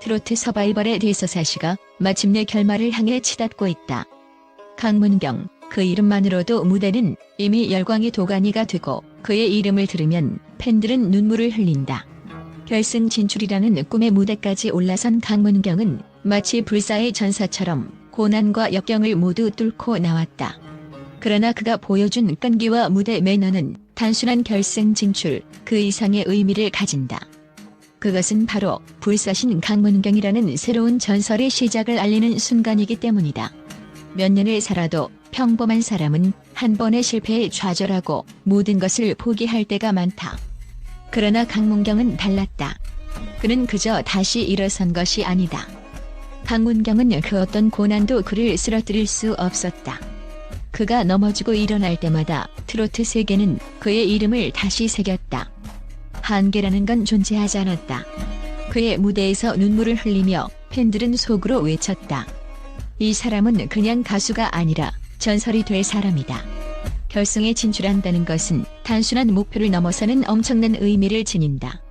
트로트 서바이벌의 대서사시가 마침내 결말을 향해 치닫고 있다. 강문경, 그 이름만으로도 무대는 이미 열광의 도가니가 되고 그의 이름을 들으면 팬들은 눈물을 흘린다. 결승 진출이라는 꿈의 무대까지 올라선 강문경은 마치 불사의 전사처럼 고난과 역경을 모두 뚫고 나왔다. 그러나 그가 보여준 끈기와 무대 매너는 단순한 결승 진출 그 이상의 의미를 가진다. 그것은 바로 불사신 강문경이라는 새로운 전설의 시작을 알리는 순간이기 때문이다. 몇 년을 살아도 평범한 사람은 한 번의 실패에 좌절하고 모든 것을 포기할 때가 많다. 그러나 강문경은 달랐다. 그는 그저 다시 일어선 것이 아니다. 강문경은 그 어떤 고난도 그를 쓰러뜨릴 수 없었다. 그가 넘어지고 일어날 때마다 트로트 세계는 그의 이름을 다시 새겼다. 한계라는 건 존재하지 않았다. 그의 무대에서 눈물을 흘리며 팬들은 속으로 외쳤다. 이 사람은 그냥 가수가 아니라 전설이 될 사람이다. 결승에 진출한다는 것은 단순한 목표를 넘어서는 엄청난 의미를 지닌다.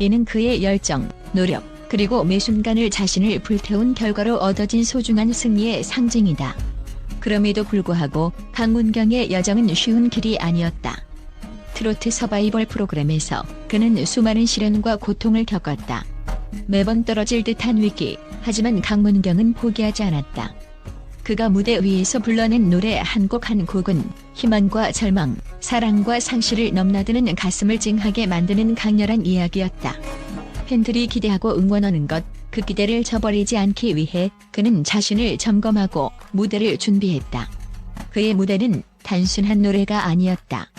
이는 그의 열정, 노력, 그리고 매 순간을 자신을 불태운 결과로 얻어진 소중한 승리의 상징이다. 그럼에도 불구하고 강문경의 여정은 쉬운 길이 아니었다. 트로트 서바이벌 프로그램에서 그는 수많은 시련과 고통을 겪었다. 매번 떨어질 듯한 위기, 하지만 강문경은 포기하지 않았다. 그가 무대 위에서 불러낸 노래 한곡한 곡은 희망과 절망, 사랑과 상실을 넘나드는 가슴을 찡하게 만드는 강렬한 이야기였다. 팬들이 기대하고 응원하는 것, 그 기대를 저버리지 않기 위해 그는 자신을 점검하고 무대를 준비했다. 그의 무대는 단순한 노래가 아니었다.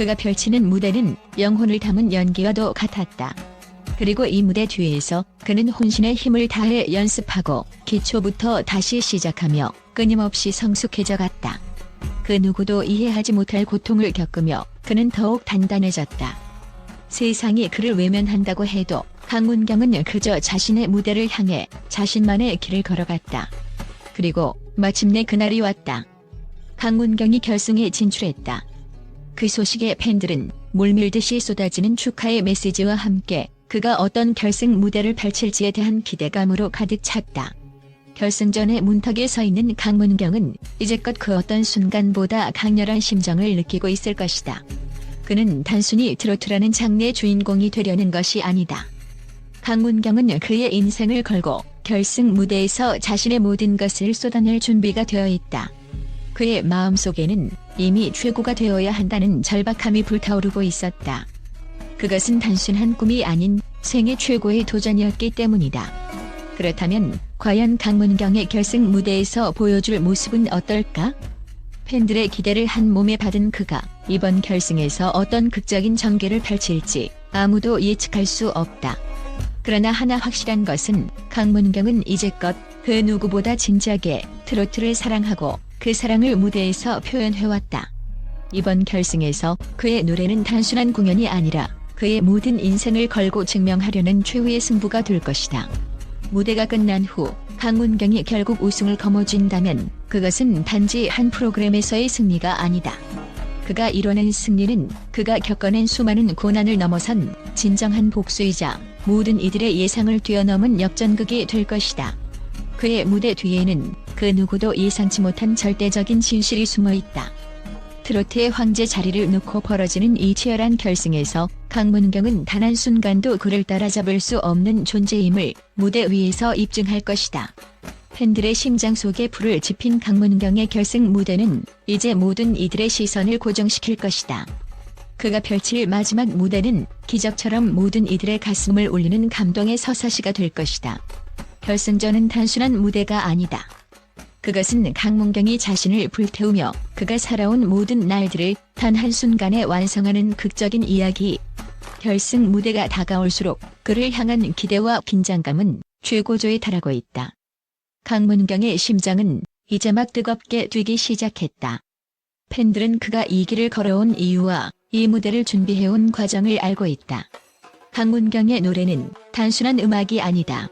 그가 펼치는 무대는 영혼을 담은 연기와도 같았다. 그리고 이 무대 뒤에서 그는 혼신의 힘을 다해 연습하고 기초부터 다시 시작하며 끊임없이 성숙해져 갔다. 그 누구도 이해하지 못할 고통을 겪으며 그는 더욱 단단해졌다. 세상이 그를 외면한다고 해도 강문경은 그저 자신의 무대를 향해 자신만의 길을 걸어갔다. 그리고 마침내 그날이 왔다. 강문경이 결승에 진출했다. 그 소식에 팬들은 물밀듯이 쏟아지는 축하의 메시지와 함께 그가 어떤 결승 무대를 펼칠지에 대한 기대감으로 가득 찼다. 결승전의 문턱에 서 있는 강문경은 이제껏 그 어떤 순간보다 강렬한 심정을 느끼고 있을 것이다. 그는 단순히 트로트라는 장르의 주인공이 되려는 것이 아니다. 강문경은 그의 인생을 걸고 결승 무대에서 자신의 모든 것을 쏟아낼 준비가 되어 있다. 그의 마음속에는 이미 최고가 되어야 한다는 절박함이 불타오르고 있었다. 그것은 단순한 꿈이 아닌 생애 최고의 도전이었기 때문이다. 그렇다면 과연 강문경의 결승 무대에서 보여줄 모습은 어떨까? 팬들의 기대를 한 몸에 받은 그가 이번 결승에서 어떤 극적인 전개를 펼칠지 아무도 예측할 수 없다. 그러나 하나 확실한 것은 강문경은 이제껏 그 누구보다 진지하게 트로트를 사랑하고 그 사랑을 무대에서 표현해왔다. 이번 결승에서 그의 노래는 단순한 공연이 아니라 그의 모든 인생을 걸고 증명하려는 최후의 승부가 될 것이다. 무대가 끝난 후 강문경이 결국 우승을 거머쥔다면 그것은 단지 한 프로그램에서의 승리가 아니다. 그가 이뤄낸 승리는 그가 겪어낸 수많은 고난을 넘어선 진정한 복수이자 모든 이들의 예상을 뛰어넘은 역전극이 될 것이다. 그의 무대 뒤에는 그 누구도 예상치 못한 절대적인 진실이 숨어 있다. 트로트의 황제 자리를 놓고 벌어지는 이 치열한 결승에서 강문경은 단 한순간도 그를 따라잡을 수 없는 존재임을 무대 위에서 입증할 것이다. 팬들의 심장 속에 불을 지핀 강문경의 결승 무대는 이제 모든 이들의 시선을 고정시킬 것이다. 그가 펼칠 마지막 무대는 기적처럼 모든 이들의 가슴을 울리는 감동의 서사시가 될 것이다. 결승전은 단순한 무대가 아니다. 그것은 강문경이 자신을 불태우며 그가 살아온 모든 날들을 단 한순간에 완성하는 극적인 이야기. 결승 무대가 다가올수록 그를 향한 기대와 긴장감은 최고조에 달하고 있다. 강문경의 심장은 이제 막 뜨겁게 뛰기 시작했다. 팬들은 그가 이 길을 걸어온 이유와 이 무대를 준비해온 과정을 알고 있다. 강문경의 노래는 단순한 음악이 아니다.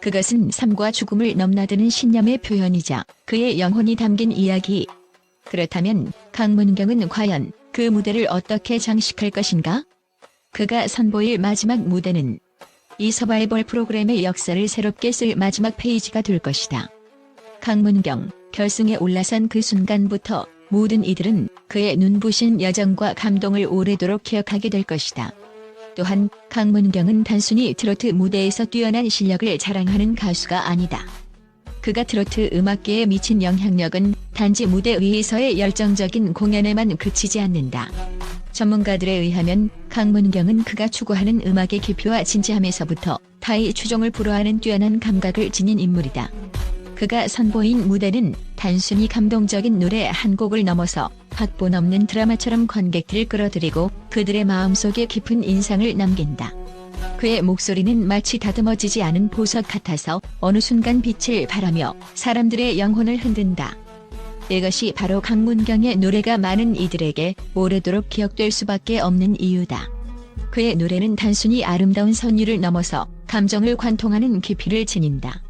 그것은 삶과 죽음을 넘나드는 신념의 표현이자 그의 영혼이 담긴 이야기. 그렇다면 강문경은 과연 그 무대를 어떻게 장식할 것인가? 그가 선보일 마지막 무대는 이 서바이벌 프로그램의 역사를 새롭게 쓸 마지막 페이지가 될 것이다. 강문경, 결승에 올라선 그 순간부터 모든 이들은 그의 눈부신 여정과 감동을 오래도록 기억하게 될 것이다. 또한 강문경은 단순히 트로트 무대에서 뛰어난 실력을 자랑하는 가수가 아니다. 그가 트로트 음악계에 미친 영향력은 단지 무대 위에서의 열정적인 공연에만 그치지 않는다. 전문가들에 의하면 강문경은 그가 추구하는 음악의 깊이와 진지함에서부터 타의 추종을 불허하는 뛰어난 감각을 지닌 인물이다. 그가 선보인 무대는 단순히 감동적인 노래 한 곡을 넘어서 각본 없는 드라마처럼 관객들을 끌어들이고 그들의 마음속에 깊은 인상을 남긴다. 그의 목소리는 마치 다듬어지지 않은 보석 같아서 어느 순간 빛을 발하며 사람들의 영혼을 흔든다. 이것이 바로 강문경의 노래가 많은 이들에게 오래도록 기억될 수밖에 없는 이유다. 그의 노래는 단순히 아름다운 선율을 넘어서 감정을 관통하는 깊이를 지닌다.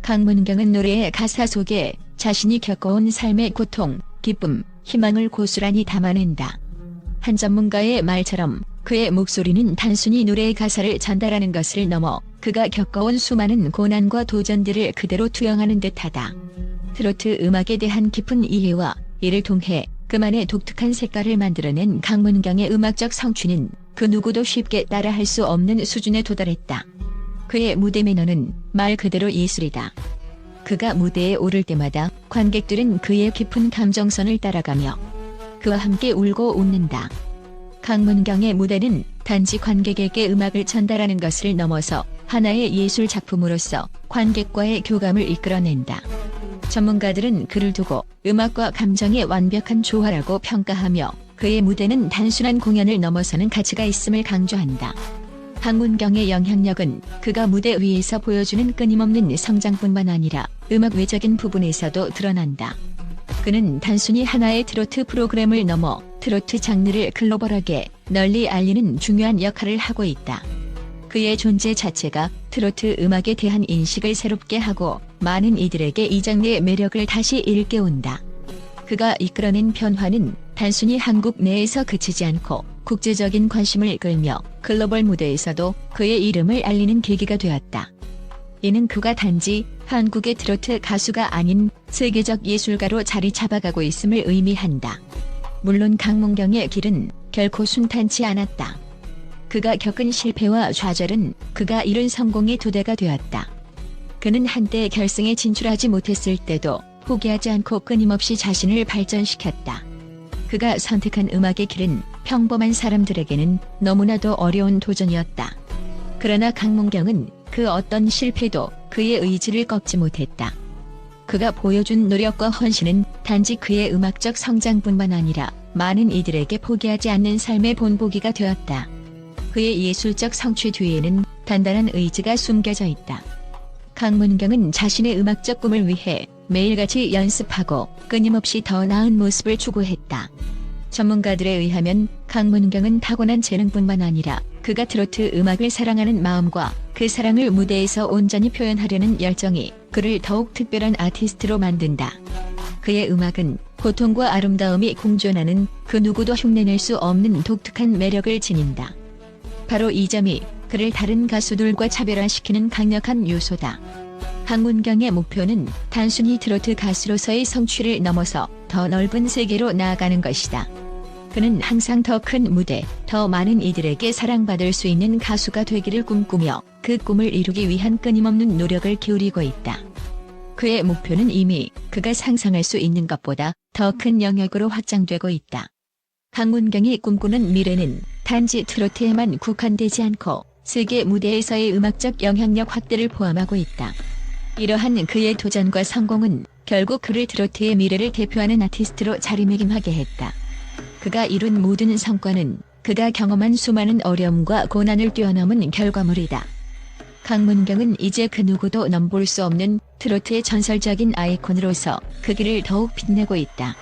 강문경은 노래의 가사 속에 자신이 겪어온 삶의 고통, 기쁨, 희망을 고스란히 담아낸다. 한 전문가의 말처럼 그의 목소리는 단순히 노래의 가사를 전달하는 것을 넘어 그가 겪어온 수많은 고난과 도전들을 그대로 투영하는 듯하다. 트로트 음악에 대한 깊은 이해와 이를 통해 그만의 독특한 색깔을 만들어낸 강문경의 음악적 성취는 그 누구도 쉽게 따라할 수 없는 수준에 도달했다. 그의 무대 매너는 말 그대로 예술이다. 그가 무대에 오를 때마다 관객들은 그의 깊은 감정선을 따라가며 그와 함께 울고 웃는다. 강문경의 무대는 단지 관객에게 음악을 전달하는 것을 넘어서 하나의 예술 작품으로서 관객과의 교감을 이끌어낸다. 전문가들은 그를 두고 음악과 감정의 완벽한 조화라고 평가하며 그의 무대는 단순한 공연을 넘어서는 가치가 있음을 강조한다. 강문경의 영향력은 그가 무대 위에서 보여주는 끊임없는 성장뿐만 아니라 음악 외적인 부분에서도 드러난다. 그는 단순히 하나의 트로트 프로그램을 넘어 트로트 장르를 글로벌하게 널리 알리는 중요한 역할을 하고 있다. 그의 존재 자체가 트로트 음악에 대한 인식을 새롭게 하고 많은 이들에게 이 장르의 매력을 다시 일깨운다. 그가 이끌어낸 변화는 단순히 한국 내에서 그치지 않고 국제적인 관심을 끌며 글로벌 무대에서도 그의 이름을 알리는 계기가 되었다. 이는 그가 단지 한국의 트로트 가수가 아닌 세계적 예술가로 자리 잡아가고 있음을 의미한다. 물론 강문경의 길은 결코 순탄치 않았다. 그가 겪은 실패와 좌절은 그가 이룬 성공의 도대가 되었다. 그는 한때 결승에 진출하지 못했을 때도 포기하지 않고 끊임없이 자신을 발전시켰다. 그가 선택한 음악의 길은 평범한 사람들에게는 너무나도 어려운 도전이었다. 그러나 강문경은 그 어떤 실패도 그의 의지를 꺾지 못했다. 그가 보여준 노력과 헌신은 단지 그의 음악적 성장뿐만 아니라 많은 이들에게 포기하지 않는 삶의 본보기가 되었다. 그의 예술적 성취 뒤에는 단단한 의지가 숨겨져 있다. 강문경은 자신의 음악적 꿈을 위해 매일같이 연습하고 끊임없이 더 나은 모습을 추구했다. 전문가들에 의하면 강문경은 타고난 재능뿐만 아니라 그가 트로트 음악을 사랑하는 마음과 그 사랑을 무대에서 온전히 표현하려는 열정이 그를 더욱 특별한 아티스트로 만든다. 그의 음악은 고통과 아름다움이 공존하는 그 누구도 흉내낼 수 없는 독특한 매력을 지닌다. 바로 이 점이 그를 다른 가수들과 차별화시키는 강력한 요소다. 강문경의 목표는 단순히 트로트 가수로서의 성취를 넘어서 더 넓은 세계로 나아가는 것이다. 그는 항상 더 큰 무대, 더 많은 이들에게 사랑받을 수 있는 가수가 되기를 꿈꾸며 그 꿈을 이루기 위한 끊임없는 노력을 기울이고 있다. 그의 목표는 이미 그가 상상할 수 있는 것보다 더 큰 영역으로 확장되고 있다. 강문경이 꿈꾸는 미래는 단지 트로트에만 국한되지 않고 세계 무대에서의 음악적 영향력 확대를 포함하고 있다. 이러한 그의 도전과 성공은 결국 그를 트로트의 미래를 대표하는 아티스트로 자리매김하게 했다. 그가 이룬 모든 성과는 그가 경험한 수많은 어려움과 고난을 뛰어넘은 결과물이다. 강문경은 이제 그 누구도 넘볼 수 없는 트로트의 전설적인 아이콘으로서 그 길을 더욱 빛내고 있다.